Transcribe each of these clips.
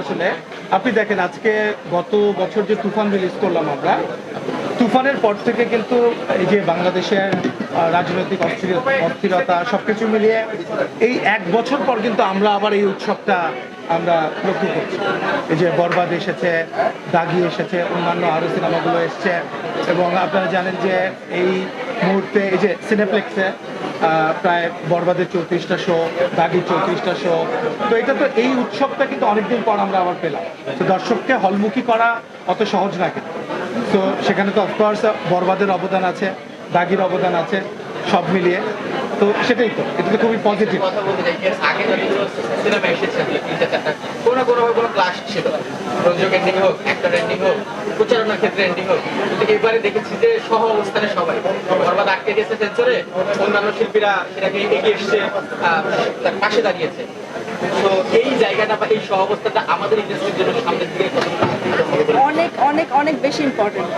আসলে। আপনি দেখেন, আজকে গত বছর যে তুফান রিলিজ করলাম আমরা, তুফানের পর থেকে কিন্তু এই যে বাংলাদেশের রাজনৈতিক অস্থিরতা সবকিছু মিলিয়ে এই এক বছর পর কিন্তু আমরা আবার এই উৎসবটা আমরা লক্ষ্য করছি। এই যে বরবাদ এসেছে, দাগি এসেছে, অন্যান্য আরও সিনেমাগুলো এসছে এবং আপনারা জানেন যে এই মুহূর্তে এই যে সিনেপ্লেক্সে প্রায় বরবাদের চৌত্রিশটা শো দাগির চৌত্রিশটা শো তো এটা তো এই উৎসবটা কিন্তু অনেকদিন পর আমরা আবার পেলাম। তো দর্শককে হলমুখী করা অত সহজ না কিন্তু। তো সেখানে তো অফকোর্স বরবাদের অবদান আছে দাগির অবদান আছে, সব মিলিয়ে। তো সেটাই তো, এটা তো খুবই পজিটিভ ক্ষেত্রে হোক। কিন্তু দেখেছি যে সহ অবস্থানে সবাই। আটকে গেছে অন্যান্য শিল্পীরা সেটাকে এগিয়ে তার পাশে দাঁড়িয়েছে। তো এই জায়গাটা বা এই সহ অবস্থাটা আমাদের ইন্ডাস্ট্রির জন্য সামনের দিকে অনেক অনেক বেশি ইম্পর্টেন্ট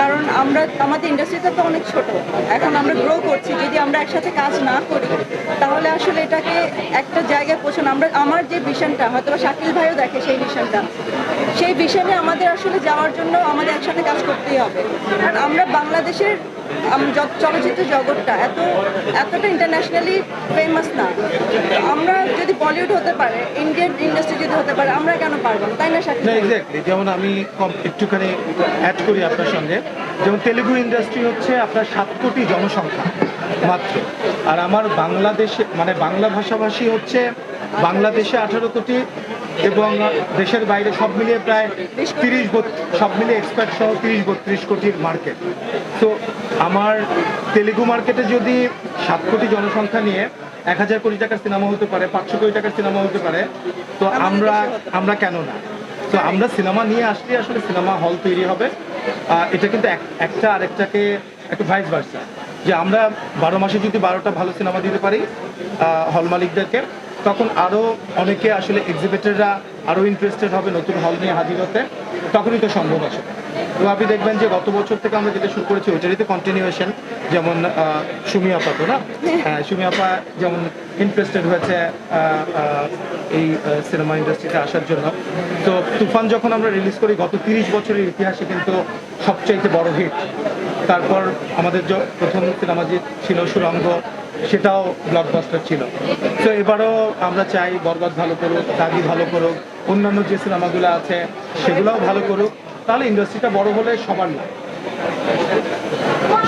কারণ আমরা, আমাদের ইন্ডাস্ট্রিটা তো অনেক ছোট। এখন আমরা গ্রো করছি। যদি আমরা একসাথে কাজ না করি, তাহলে আসলে এটাকে একটা জায়গায় পৌঁছানো। আমরা, আমার যে ভিশনটা হয়তো শাকিল ভাইও দেখে সেই ভিশনটা সেই ভিশনে আমাদের আসলে যাওয়ার জন্য আমাদের একসাথে কাজ করতেই হবে। আর আমরা বাংলাদেশের চলচ্চিত্র জগৎটা এত, এতটা ইন্টারন্যাশনালি ফেমাস না। আমরা যদি বলিউড হতে পারে ইন্ডিয়ান ইন্ডাস্ট্রি যদি হতে পারে, আমরা কেন পারব তাই না না এক্স্যাক্টলি যেমন আমি একটুখানি অ্যাড করি আপনার সঙ্গে। যেমন তেলেগু ইন্ডাস্ট্রি হচ্ছে আপনার সাত কোটি জনসংখ্যা মাত্র। আর আমার বাংলাদেশে মানে বাংলা ভাষাভাষী হচ্ছে বাংলাদেশে আঠারো কোটি এবং দেশের বাইরে সব মিলিয়ে প্রায় তিরিশ সব মিলিয়ে এক্সপার্ট সহ তিরিশ বত্রিশ কোটির মার্কেট তো আমার তেলেগু মার্কেটে যদি সাত কোটি জনসংখ্যা নিয়ে এক হাজার কোটি টাকার সিনেমা হতে পারে পাঁচশো কোটি টাকার সিনেমা হতে পারে তো আমরা আমরা কেন না? তো আমরা সিনেমা নিয়ে আসলে আসলে সিনেমা হল তৈরি হবে। এটা কিন্তু এক- একটা আরেকটাকে একটা ভাইস ভার্সা যে আমরা বারো মাসে যদি বারোটা ভালো সিনেমা দিতে পারি হল মালিকদেরকে তখন আরও অনেকে আসলে এক্সিবিটাররা আরও ইন্টারেস্টেড হবে নতুন হল নিয়ে হাজির হতে। তখনই তো সম্ভব আছে। তো আপনি দেখবেন যে গত বছর থেকে আমরা যেটা শুরু করেছি ওইটারই তো কন্টিনিউয়েশন যেমন সুমি আপা তো না? হ্যাঁ। সুমি আপা যেমন ইন্টারেস্টেড হয়েছে এই সিনেমা ইন্ডাস্ট্রিতে আসার জন্য। তো তুফান যখন আমরা রিলিজ করি গত তিরিশ বছরের ইতিহাসে কিন্তু সবচাইতে বড় হিট তারপর আমাদের প্রথম সিনেমা যে ছিল সুরঙ্গ সেটাও ব্লকবাস্টার ছিল। তো এবারও আমরা চাই বরবাদ ভালো করুক দাগি ভালো করুক, অন্যান্য যে সিনেমাগুলো আছে সেগুলোও ভালো করুক। তাহলে ইন্ডাস্ট্রিটা বড় হলে সবার না।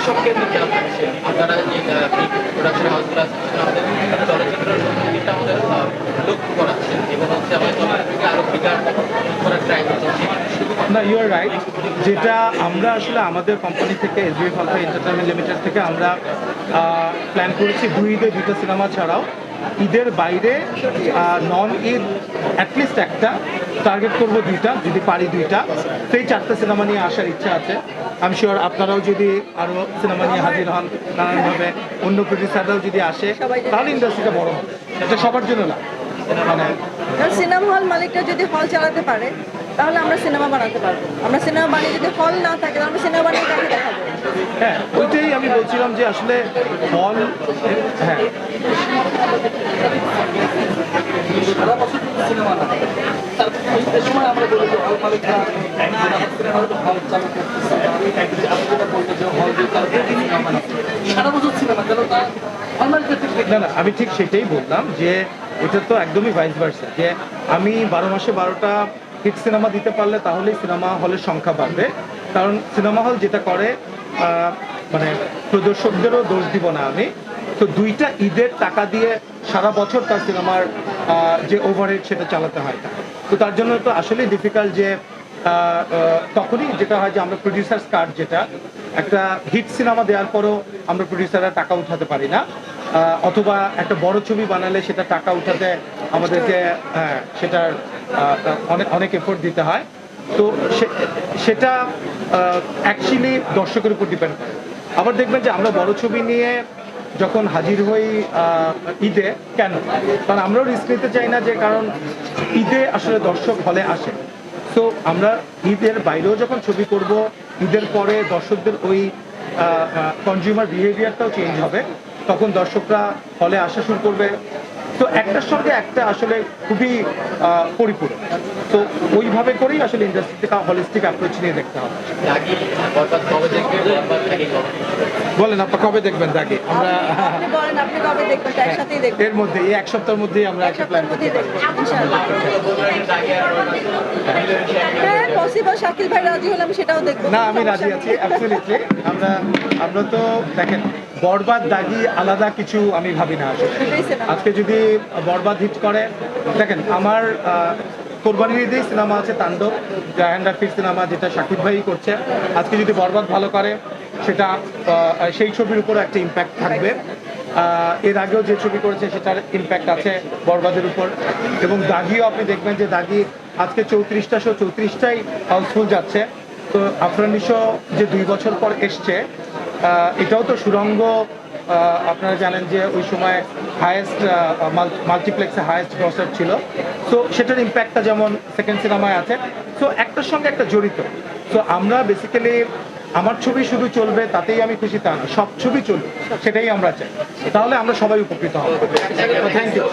সব কেন্দ্রিক সেখানে আমাদের চলচ্চিত্র সংস্কৃতিটা আমাদের আহ, লক্ষ্য করাচ্ছেন এবং হচ্ছে আমাদের চলচ্চিত্রকে আরও বিকাশ করার ট্রাই করছেন না ইউ আর রাইট যেটা আমরা আসলে আমাদের কোম্পানি থেকে এসবি ফালফা এন্টারটেনমেন্ট লিমিটেড থেকে আমরা প্ল্যান করেছি দুই ঈদে দুইটা সিনেমা ছাড়াও। ঈদের বাইরে নন ঈদ অ্যাটলিস্ট একটা টার্গেট করব দুইটা, যদি পারি দুইটা। সেই চারটা সিনেমা নিয়ে আসার ইচ্ছা আছে। আমি শিওর আপনারাও যদি আরও সিনেমা নিয়ে হাজির হন, নানানভাবে অন্য প্রডিউসাররাও যদি আসে, তাহলে ইন্ডাস্ট্রিটা বড় হবে। এটা সবার জন্য না। মানে সিনেমা হল মালিকটা যদি হল চালাতে পারে তাহলে আমরা সিনেমা বানাতে পারব। আমরা সিনেমা বানিয়ে যদি হল না থাকে, তাহলে আমরা সিনেমা বানিয়ে কাকে দেখাবো? হ্যাঁ ওইটাই আমি বলছিলাম যে আসলে হল হ্যাঁ। না না, আমি ঠিক সেটাই বললাম যে এটা তো একদমই ভাইস ভার্সা যে আমি বারো মাসে বারোটা হিট সিনেমা দিতে পারলে তাহলেই সিনেমা হলের সংখ্যা বাড়বে। কারণ সিনেমা হল যেটা করে মানে প্রদর্শকদেরও দোষ দিব না আমি। তো দুইটা ঈদের টাকা দিয়ে সারা বছর তার সিনেমার যে ওভারহেড সেটা চালাতে হয়। তো তার জন্য তো আসলেই ডিফিকাল্ট যে তখনই যেটা হয় যে আমরা প্রডিউসার্স কার্ড যেটা একটা হিট সিনেমা দেওয়ার পরও আমরা প্রডিউসাররা টাকা উঠাতে পারি না। অথবা একটা বড় ছবি বানালে সেটা টাকা উঠাতে আমাদেরকে হ্যাঁ সেটার অনেক অনেক এফোর্ট দিতে হয়। তো সেটা অ্যাকচুয়ালি দর্শকের উপর ডিপেন্ড করে। আবার দেখবেন যে আমরা বড় ছবি নিয়ে যখন হাজির হই ঈদে, কেন? কারণ আমরাও রিস্ক নিতে চাই না যে, কারণ ঈদে আসলে দর্শক হলে আসে। তো আমরা ঈদের বাইরেও যখন ছবি করব, ঈদের পরে দর্শকদের ওই কনজিউমার বিহেভিয়ারটাও চেঞ্জ হবে। তখন দর্শকরা হলে আসা শুরু করবে। তো একটার সঙ্গে একটা আসলে খুবই আহ, পরিপূরক। তো ওইভাবে করেই আসলে ইন্ডাস্ট্রিতে হলিস্টিক অ্যাপ্রোচ নিয়ে দেখতে হবে। বলেন আপনার কবে? দেখবেন দাগে আমরা আপনি দেখবেন এর মধ্যে এই এক সপ্তাহের মধ্যেই আমরা একটা প্ল্যান করতে পারি হ্যাঁ পসিবল শাকিল ভাই রাজি হলে সেটাও দেখব। না আমি রাজি আছি অ্যাবসলিউটলি আমরা আমরা তো দেখেন বরবাদ দাগি আলাদা কিছু আমি ভাবি না আসলে। আজকে যদি বরবাদ হিট করে, দেখেন, আমার কোরবানির ঈদেই সিনেমা আছে তাণ্ডব জায়ান রাফির সিনেমা যেটা শাকিব ভাই করছে। আজকে যদি বরবাদ ভালো করে, সেটা সেই ছবির উপর একটা ইম্প্যাক্ট থাকবে। এর আগেও যে ছবি করেছে, সেটার ইম্প্যাক্ট আছে বরবাদের উপর। এবং দাগিও আপনি দেখবেন যে দাগি আজকে চৌত্রিশটা শো চৌত্রিশটাই হাউসফুল যাচ্ছে। তো আফরানি শো যে দুই বছর পর এসছে এটাও তো সুরঙ্গ আপনারা জানেন যে ওই সময় হায়েস্ট মাল্টিপ্লেক্সে হায়েস্ট গ্রসার ছিল। তো সেটার ইম্প্যাক্টটা যেমন সেকেন্ড সিনেমায় আছে। তো একটার সঙ্গে একটা জড়িত। তো আমরা বেসিক্যালি আমার ছবি শুধু চলবে, তাতেই আমি খুশি, তা না। সব ছবি চলবে, সেটাই আমরা চাই। তাহলে আমরা সবাই উপকৃত হব। Thank you